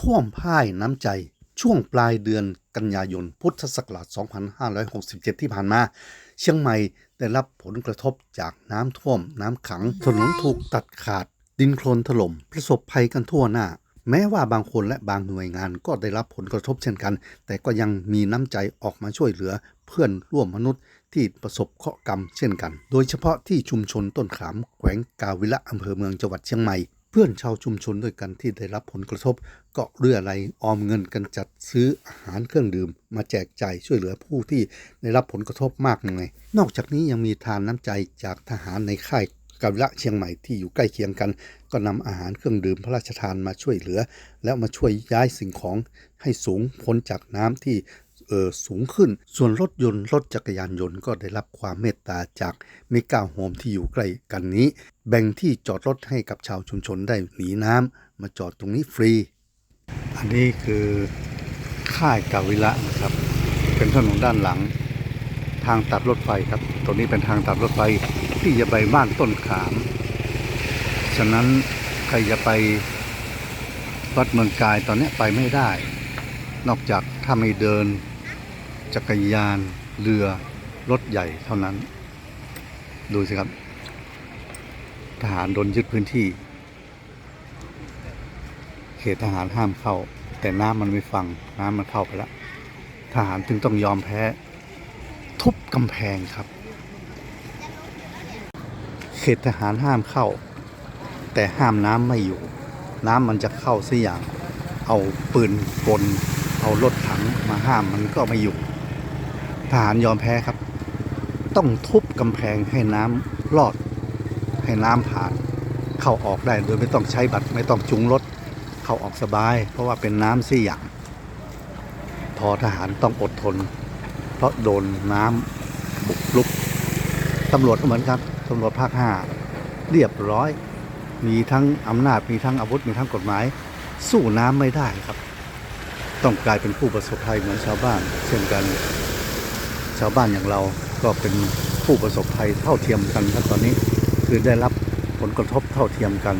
ท่วมพ่ายน้ำใจ ช่วงปลายเดือนกันยายนพุทธศักราช 2567 ที่ผ่านมา เชียงใหม่ได้รับผลกระทบจากน้ำท่วมน้ำขัง ถนนถูกตัดขาด ดินโคลนถล่ม ประสบภัยกันทั่วหน้า แม้ว่าบางคนและบางหน่วยงานก็ได้รับผลกระทบเช่นกัน แต่ก็ยังมีน้ำใจออกมาช่วยเหลือเพื่อนร่วมมนุษย์ที่ประสบเคราะห์กรรมเช่นกัน โดยเฉพาะที่ชุมชนต้นขามแขวงกาวิละอำเภอเมืองจังหวัดเชียงใหม่ พื่อนชาวชุมชนด้วยกันที่ได้รับผลกระทบ ก็เรื่อะไรออมเงินกันจัดซื้ออาหารเครื่องดื่ม มาแจกจ่ายช่วยเหลือผู้ที่ได้รับผลกระทบมากมายนอกจากนี้ยังมีทานน้ำใจจากทหารในค่ายกาวิละเชียงใหม่ที่อยู่ใกล้เคียงกัน ก็นำอาหารเครื่องดื่มพระราชทานมาช่วยเหลือ แล้วมาช่วยย้ายสิ่งของให้สูงพ้นจากน้ำที่ เออสูงขึ้น ส่วนรถยนต์รถจักรยานยนต์ก็ได้รับความเมตตาจากเมกาโฮมที่อยู่ใกล้กันนี้ แบ่งที่จอดรถให้กับชาวชุมชนได้หนีน้ำมาจอดตรงนี้ฟรี อันนี้คือค่ายกาวิละนะครับ เป็นถนนด้านหลัง ทางตัดรถไฟครับ ตรงนี้เป็นทางตัดรถไฟที่จะไปบ้านต้นขาม ฉะนั้นใครจะไปวัดเมืองกายตอนนี้ไปไม่ได้ นอกจากถ้าไม่เดิน จักรยาน เรือ รถใหญ่เท่านั้น ดูสิครับ ทหารโดนยึดพื้นที่ เขตทหารห้ามเข้า แต่น้ำมันไม่ฟัง น้ำมันเข้าไปแล้ว ทหารจึงต้องยอมแพ้ ทุบกำแพงครับ เขตทหารห้ามเข้า แต่ห้ามน้ำไม่อยู่ น้ำมันจะเข้าสิอย่าง เอาปืนกลเอารถถังมาห้ามมันก็ไม่อยู่ ทหารยอมแพ้ครับ ต้องทุบกำแพงให้น้ำรอด ให้น้ำผ่าน เข้าออกได้โดยไม่ต้องใช้บัตรไม่ต้องจุงรถ เข้าออกสบาย เพราะว่าเป็นน้ำสี่อย่างทอทหารต้องอดทน เพราะโดนน้ำบุกลุกตำรวจก็เหมือนครับตำรวจภาคห้าเรียบร้อย มีทั้งอำนาจมีทั้งอาวุธมีทั้งกฎหมาย สู้น้ำไม่ได้ครับ ต้องกลายเป็นผู้ประสบภัยเหมือนชาวบ้าน เช่นกัน ชาวบ้านอย่างเราก็เป็นผู้ประสบภัยเท่าเทียมกันครับตอนนี้คือได้รับผลกระทบเท่าเทียมกัน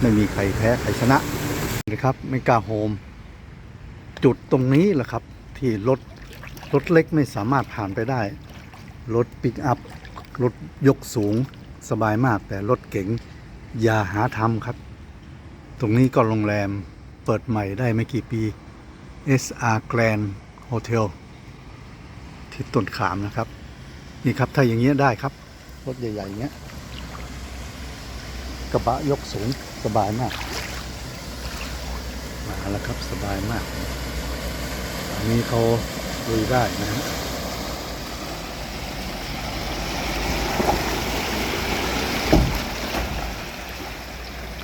ไม่มีใครแพ้ใครชนะนะครับไม่กล้าโฮม จุดตรงนี้แหละครับ ที่รถรถเล็กไม่สามารถผ่านไปได้ รถปิกอัพ รถยกสูงสบายมากแต่รถเก๋งอย่าหาทำครับ ตรงนี้ก็โรงแรมเปิดใหม่ได้ไม่กี่ปี SR Grand Hotel ที่ต้นขามนะครับ นี่ครับถ้าอย่างเงี้ยได้ครับรถใหญ่ๆอย่างเงี้ยกระบะยกสูงสบายมากมาแล้วครับสบายมาก อันนี้เขาลุยได้นะฮะ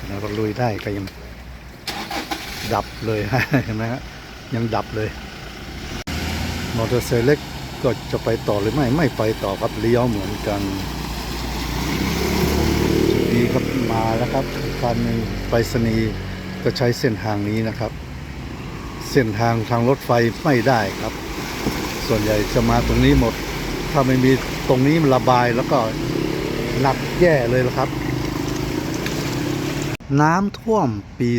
แล้วก็ลุยได้ก็ยังดับเลยเห็นไหมฮะยังดับเลย มอเตอร์ไซค์เล็ก ก็จะไปต่อหรือไม่ไม่ไปต่อครับเลี้ยวเหมือนกันจุดนี้ครับมาแล้วครับคันหนึ่งไปรษณีย์ก็ใช้เส้นทางนี้นะครับ เส้นทางทางรถไฟไม่ได้ครับ ส่วนใหญ่จะมาตรงนี้หมด ถ้าไม่มีตรงนี้ระบายแล้วก็หนักแย่เลยละครับ น้ำท่วมปี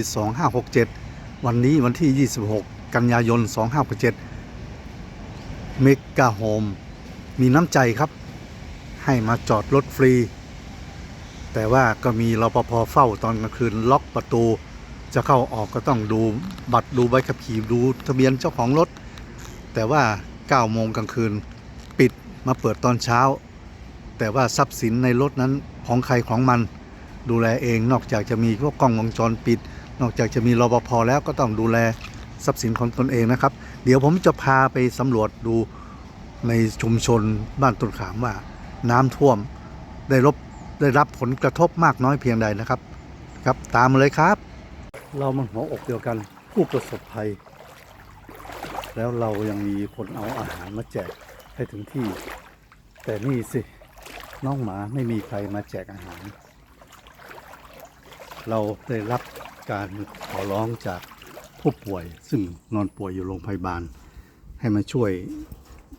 2567 วันนี้วันที่ 26 กันยายน 2567 เมกาโฮมมีน้ำใจครับ ให้มาจอดรถฟรี แต่ว่าก็มีรปภเฝ้าตอนกลางคืนล็อกประตู จะเข้าออกก็ต้องดูบัตรดูใบขับขี่ดูทะเบียนเจ้าของรถ แต่ว่า9โมงกลางคืนปิดมาเปิดตอนเช้า แต่ว่าทรัพย์สินในรถนั้นของใครของมัน ดูแลเองนอกจากจะมีพวกกล้องวงจรปิด นอกจากจะมีรปภแล้วก็ต้องดูแล ทรัพย์สินของตนเองนะครับ เดี๋ยวผมจะพาไปสำรวจดูในชุมชนบ้านต้นขามว่า น้ำท่วมได้รับได้รับผลกระทบมากน้อยเพียงใดนะครับ ครับตามมาเลยครับ เรามันหัวอกเดียวกันผู้ประสบภัย แล้วเรายังมีคนเอาอาหารมาแจกให้ถึงที่ แต่นี่สิน้องหมาไม่มีใครมาแจกอาหาร เราได้รับการขอร้องจาก ผู้ป่วย ซึ่งนอนป่วยอยู่โรงพยาบาล ให้มาช่วย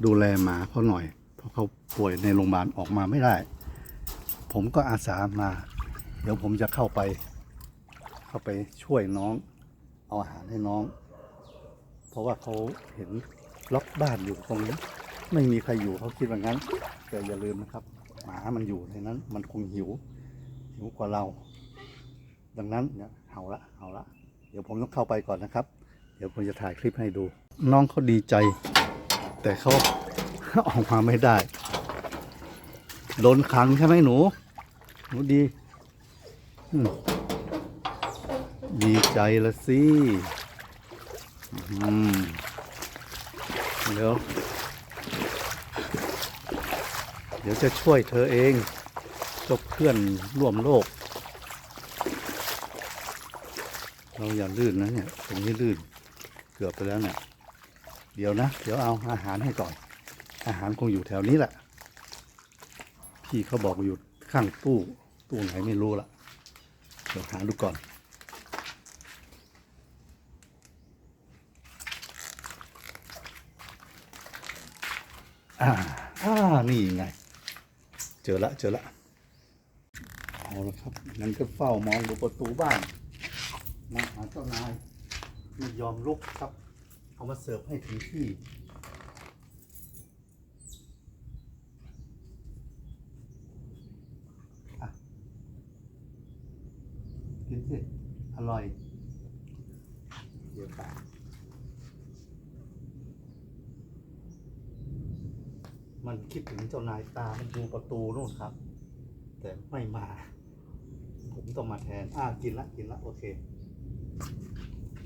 ดูแลหมาเขาหน่อย เพราะเขาป่วยในโรงพยาบาลออกมาไม่ได้ ผมก็อาสามา เดี๋ยวผมจะเข้าไป เข้าไปช่วยน้อง เอาอาหารให้น้อง เพราะว่าเขาเห็นล็อกบ้านอยู่ตรงนี้ ไม่มีใครอยู่เขาคิดว่างั้น แต่อย่าลืมนะครับ หมามันอยู่ในนั้น มันคงหิว หิวกว่าเรา ดังนั้นเนี่ยเห่าละเห่าละ เดี๋ยวผมต้องเข้าไปก่อนนะครับ เดี๋ยวผมจะถ่ายคลิปให้ดู น้องเขาดีใจ แต่เขาออกมาไม่ได้ โดนขังใช่ไหมหนู หนูดี ดีใจละสิเดี๋ยว เดี๋ยวจะช่วยเธอเองจ้าเพื่อนร่วมโลก เราอย่าลื่นนะเนี่ยตรงนี้ลื่นเกือบไปแล้วเนี่ยเดี๋ยวนะ เดี๋ยวเอาอาหารให้ก่อน อาหารคงอยู่แถวนี้แหละ พี่เขาบอกอยู่ข้างตู้ตู้ไหนไม่รู้ละเดี๋ยวหาดูก่อนอ่าอ่านี่ไง เจอละเจอละเอาละครับงั้นก็เฝ้ามองดูประตูบ้าน มองหาเจ้านายไม่ยอมลุกครับ เอามาเสิร์ฟให้ถึงที่อะกินสิ อร่อย เดี๋ยวไปมันคิดถึงเจ้านายตา มันดูประตูนู่นครับ แต่ไม่มา ผมต้องมาแทน อ่ากินละ กินละ โอเค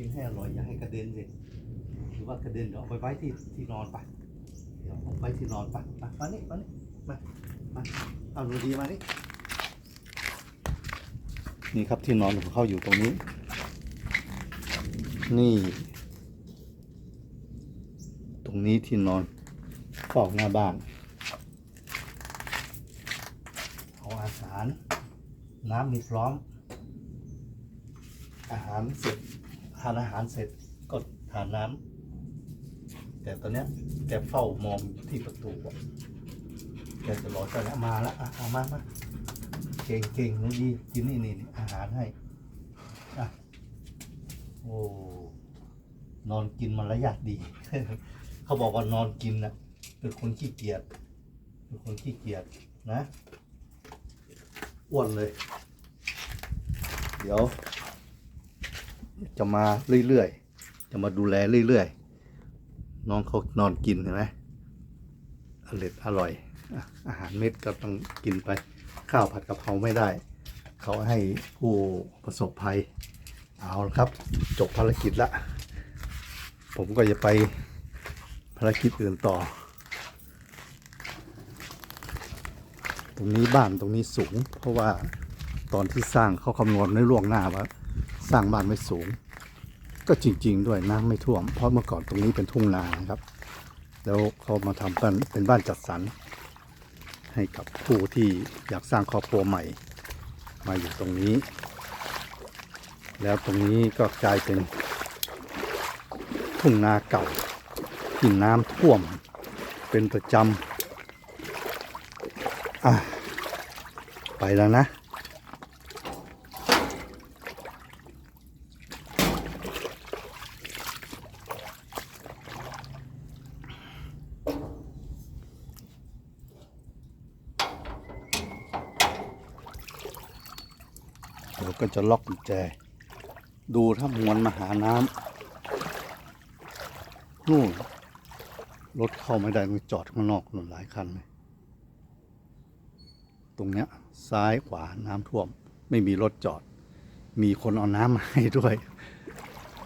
กินให้อร่อยอย่าให้กระเด็นสิหรือว่ากระเด็นเดี๋ยวเอาไปไว้ที่ที่นอนไปเดี๋ยวเอาไว้ที่นอนไปมามานี่มานี่มามาเอาหนูดีมานี่นี่ครับที่นอนของเขาอยู่ตรงนี้ นี่ ตรงนี้ที่นอนฟอกหน้าบ้าน เอาอาหาร น้ำมีพร้อม อาหารเสร็จานอาหารเสร็จก็ทานน้ำแต่ตอนเนี้ยแกเฝ้ามองที่ประตูอะแกจะรอเจ้าแล้วมาแล้วอะเอามามาเก่งเก่งหนูดีกินนี่นี่นี่อาหารให้อะโอ้นอนกินมารยาทดี เขาบอกว่านอนกินนะเป็นคนขี้เกียจเป็นคนขี้เกียจนะอ้วนเลย เดี๋ยว จะมาเรื่อยๆ จะมาดูแลเรื่อยๆ น้องเขานอนกินเห็นไหมอร่อยอร่อย อาหารเม็ดก็ต้องกินไป ข้าวผัดกะเพราไม่ได้ เขาให้ผู้ประสบภัย เอาละครับ จบภารกิจละ ผมก็จะไปภารกิจอื่นต่อ ตรงนี้บ้านตรงนี้สูง เพราะว่าตอนที่สร้างเขาคำนวณในล่วงหน้าว่า สร้างบ้านไม่สูง ก็จริง ๆ ด้วยน้ำไม่ท่วม เพราะเมื่อก่อนตรงนี้เป็นทุ่งนานะครับ แล้วเขามาทำบ้านเป็นบ้านจัดสรรให้กับผู้ที่อยากสร้างครอบครัวใหม่ มาอยู่ตรงนี้ แล้วตรงนี้ก็กลายเป็นทุ่งนาเก่าที่น้ำท่วมเป็นประจำอะไปแล้วนะ ก็จะล็อกกุญแจ ดูถ้ามวลมาหาน้ำนู่นรถเข้าไม่ได้ต้องจอดข้างนอกนู่นหลายคันเลยตรงเนี้ยซ้ายขวาน้ำท่วม ไม่มีรถจอด มีคนเอาน้ำมาให้ด้วย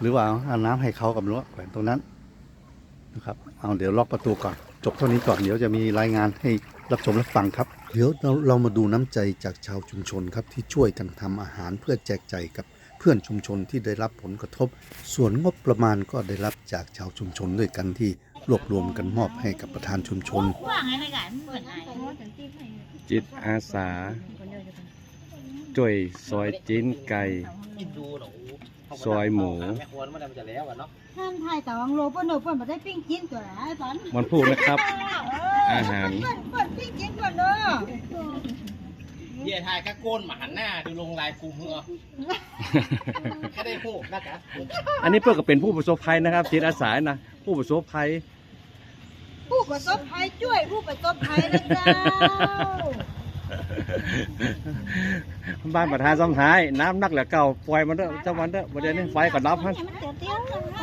หรือว่าเอาน้ำให้เขากับรั้วแขวนตรงนั้นนะครับ เอาเดี๋ยวล็อกประตูก่อน จบเท่านี้ก่อนเดี๋ยวจะมีรายงานให้รับชมรับฟังครับ เดี๋ยวเราเรามาดูน้ำใจจากชาวชุมชนครับที่ช่วยกันทำอาหารเพื่อแจกใจายกับเพื่อนชุมชนที่ได้รับผลกระทบ ส่วนงบประมาณก็ได้รับจากชาวชุมชนด้วยกันที่รวบรวมกันมอบให้กับประธานชุมชน ว่าไงในการเหมือนจิตอาสาช่วยซอยจิ้นไก่ ซอยหมู แม่ครัวมันมันจะแล้วอะเนาะท่านไทยตองโลเปิ้ลโลเปิ้ลมาได้ปิ้งกินตัวไหนตอนมันพูดนะครับ อาหาร เปิ้ลเปิ้ลปิ้งกินก่อนเด้อเย่ทายก็โกนหมาหันหน้าดูลงลายกูเหือแค่ได้หูนะครับอันนี้เพื่อก็เป็นผู้ประสบภัยนะครับจิตอาสานะผู้ประสบภัย ผู้ประสบภัยช่วยผู้ประสบภัยนะเจ้า บ้านประธานสำหาย น้ำนักเหลือเก่าปล่อยมันเด้อเจ้ามันเด้อประเดี๋ยวนี้ไฟก็ดับฮันมันเดี๋ยวเตี้ยวกันไป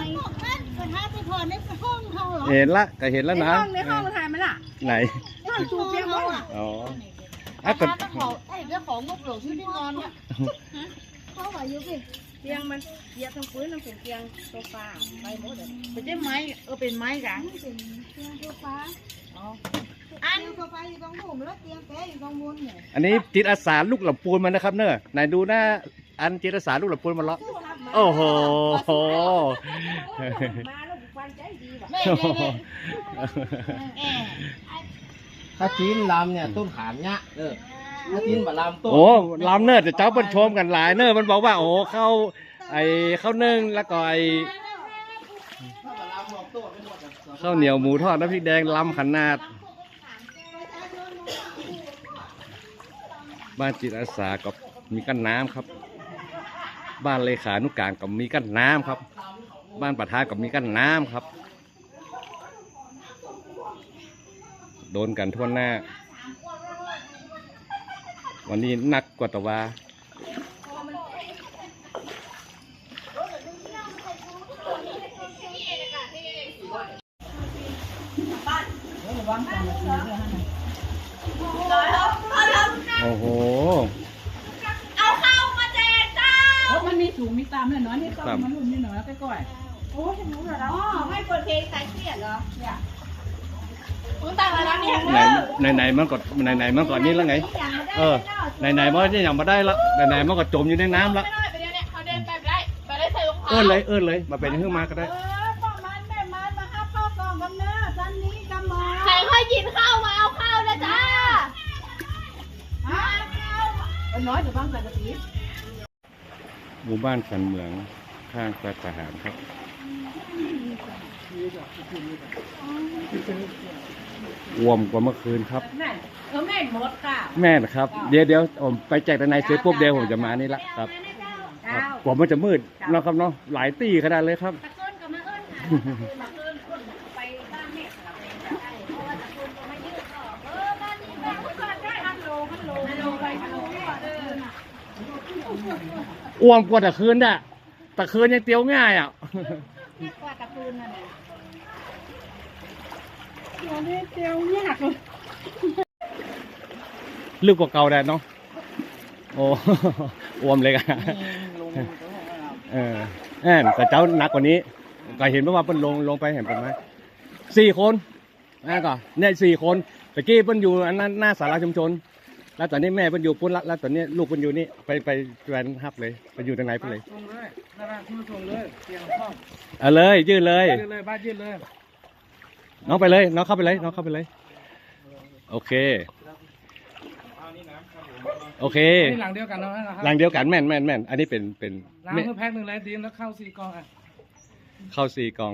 ปัญหาไปพอในห้องเขาเหรอเห็นละก็เห็นแล้วนะในห้องถ่ายมันล่ะไหนในห้องจูเปียกเขาอะอ๋ออาอะก็เจ้าของไอ้เจ้าของงบหลวงชื่อที่นอนเนี่ยเขาว่าอยู่สิ เตียงมันเตียงทั้งพื้นทั้งเป็นเตียงโซฟาไปหมดเลยเป็นได้ไม้เออเป็นไม้กะนี่เป็นเตียงโซฟาอ๋ออันโซฟาอยู่ตรงมุมแล้วเตียงแกอยู่ตรงบนเนี่ยอันนี้จิตอาสาลูกหลับปูนมันนะครับ เนอะไหนดูหน้าอันจิตอาสาลูกหลับปูนมันละโอ้โหมาแล้วบุกวันใจดีว่ะแม่แม่แม่ถ้าจีนลำเนี่ยต้นขามเนี้ยเออ ถ้าจีนบะลำต้นโอ้ลำเนอร์แต่เจ้าเปิ้นชมกันหลายเนอร์มันบอกว่าโอ้เข้าไอ้ข้าวนึ่งแล้วก็ไอ้ข้าวเหนียวหมูทอดน้ำพริกแดงลำขนาด บ้านจิตอาสากับมีกั้นน้ำครับ บ้านเลขานุการกับมีกั้นน้ำครับ บ้านประธานกับมีกั้นน้ำครับ โดนกันทั่วหน้า วันนี้หนักกว่าตะวาโอ้โหเพราะมันมีสูงมีต่ำเลยเนาะนี่ต้ครัองบมันรุ่นนี่หน่อยแล้วไปก่อนโอ้ฉันรู้แล้วอ๋อให้เปิดเพลงใส่เครียดเหรอเนี่ย มึงตั้งอะไรเนี่ยไหนไหนไหนมันก็ไหนไหนมันก่อนนี้แล้วไง เออไหนไหนมันก็ยังมาได้ละไหนไหนมันก็จมอยู่ในน้ำละไม่ได้ไปเดี๋ยวเนี่ยเขาเดินไปได้ไปได้ใส่รองเท้าเอิ้นเลยเอิ้นเลยมาเป็นขึ้นมาก็ได้เออป้ามันแม่มันมาห้าข้าวกล่องกันเนอะตอนนี้กำมาใครค่อยกินข้าวมาเอาข้าวนะจ้าห้าข้าวน้อยเดี๋ยวบ้างกันกะทิหมู่บ้านสันเมืองข้างค่ายทหารครับ วมกว่าเมื่อคืนครับ แม่เออแม่หมดค่ะแม่นะครับ เดี๋ยวเดี๋ยวผมไปแจกด้านในเสร็จปุ๊บเดี๋ยวผมจะมานี่ละครับครับกว่ามันจะมืดเนาะครับเนาะหลายตีขนาดเลยครับ ตะเกินกับมาเอิญค่ะตะเกินคนไปบ้านแม่ค่ะไปได้เพราะว่าตะเกินก็ไม่ยืดก็เออบ้านนี้แม่ก็ได้ฮัลโหลฮัลโหลฮัลโหลไปฮัลโหลเอออ้วมกว่าตะคืนด่ะตะคืนยังเตียวง่ายอะ แค่กว่าตะเกินน่ะนะลึกกว่าเก่าแดดเนาะโอ้อ้วมเลยกันเออแอนแต่เจ้าหนักกว่านี้ ก็เห็นว่าเพิ่นลงลงไปเห็นเป็นไหมสี่คนนั่นก็เนี่ยสี่คนตะกี้เพิ่นอยู่อันนั้นหน้าสาราชุมชน แล้วตอนนี้แม่เพิ่นอยู่ปุ้นละแล้วตอนนี้ลูกเพิ่นอยู่นี่ไปไปแวนฮับเลยไปอยู่ทางไหนไปเลย ส่งเลยนั่นแหละที่มาส่งเลยเตียงห้องเอาเลยยื่นเลย ยืดเลยบ้านยืดเลยน้องไปเลย น้องเข้าไปเลย น้องเข้าไปเลย โอเค โอเค นี่หลังเดียวกันนะครัหลังเดียวกันแม่นแม่นแม่นอันนี้เป็นเป็นล้างแม่มือแพ็คหนึ่งแล้วดีมแล้วเข้าสี่กล่องอะเข้าสี่กล่อง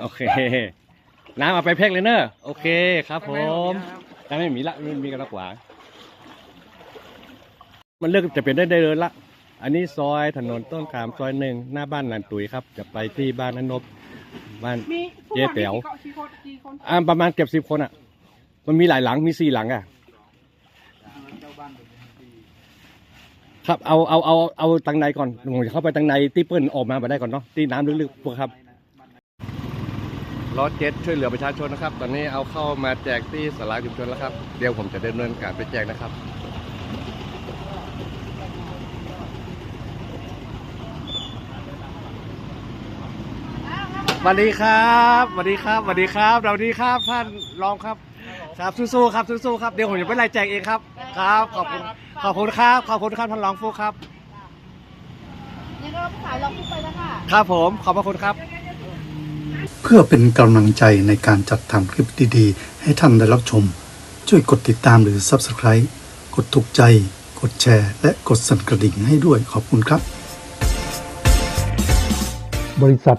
โอเค น้ำเอาไปแพ็คเลยเนอะโอเคครับผมแต่ไม่มีละไม่มีกันละกว่า มันเลือกจะเป็นได้ได้เลยละ อันนี้ซอยถนนต้นขามซอยหนึ่งหน้าบ้านนันตุยครับ จะไปที่บ้านนนบบ้านมีเจ๊แป๋วกี่คนกี่คนอ่าประมาณเกือบสิบคนอะ มันมีหลายหลังมีสี่หลังอะ ครับเอาเอาเอาเอาตังในก่อนผมจะเข้าไปตังในที่เปิ้ลออกมาไปได้ก่อนเนาะที่น้ำลึกๆพวกครับ รถเจ็ตช่วยเหลือประชาชนนะครับ ตอนนี้เอาเข้ามาแจกที่สาราชุมชนแล้วครับ เดี๋ยวผมจะดำเนินการไปแจกนะครับ สวัสดีครับสวัสดีครับสวัสดีครับสวัสดีครับท่านรองครับ ครับสู้ๆครับสู้ๆครับเดี๋ยวผมจะไปไล่แจกเองครับ ครับ ขอบคุณขอบคุณครับขอบคุณครับท่านรองฟุกครับนี่ก็ขายลองขึ้นไปแล้วค่ะครับผมขอบพระคุณครับ เพื่อเป็นกำลังใจในการจัดทำคลิปดีๆ ให้ท่านได้รับชม ช่วยกดติดตามหรือ Subscribe กดถูกใจ กดแชร์ และกดสั่นกระดิ่งให้ด้วยขอบคุณครับ บริษัท